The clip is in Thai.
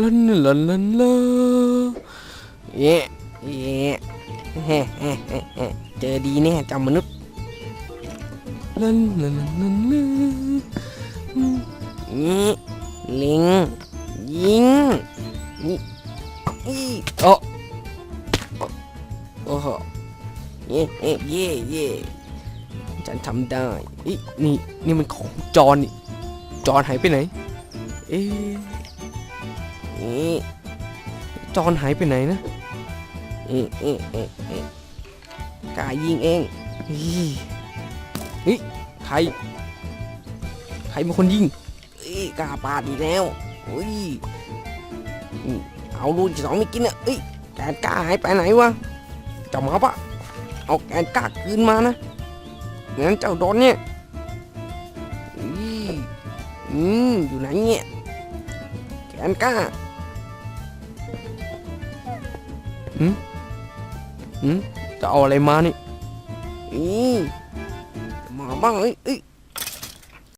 ลันลันลันลาเย่เย่เฮ้เฮ้เฮ้เฮ้เจอดีแน่จ้ามนุษย์ลันลันลันลันลานี่ลิงยิงนี่อีโอ้โอ้โหเย่เย่เย่เย่ฉันทำได้อีนี่นี่มันของจอนนี่จอนหายไปไหนเอ๊ จอนหายไปไหนนะเอเอเอเอกายิงเองเฮ้ยใคร ใครเป็นคนยิงเอ้ยกาปาดอีกแล้วเฮ้ยเอาลูกที่สองไม่กินอะเอ้ยแกนกล้าหายไปไหนวะเจ้าหมาปะเอาแกนกล้าคืนมานะงั้นเจ้าโดนเนี่ยอุ้ยอืมอยู่ไหนเนี่ยแขนกล้า หืมหืมจะเอาอะไรมานี่อีมาบ้างเอ้ยเอ้ย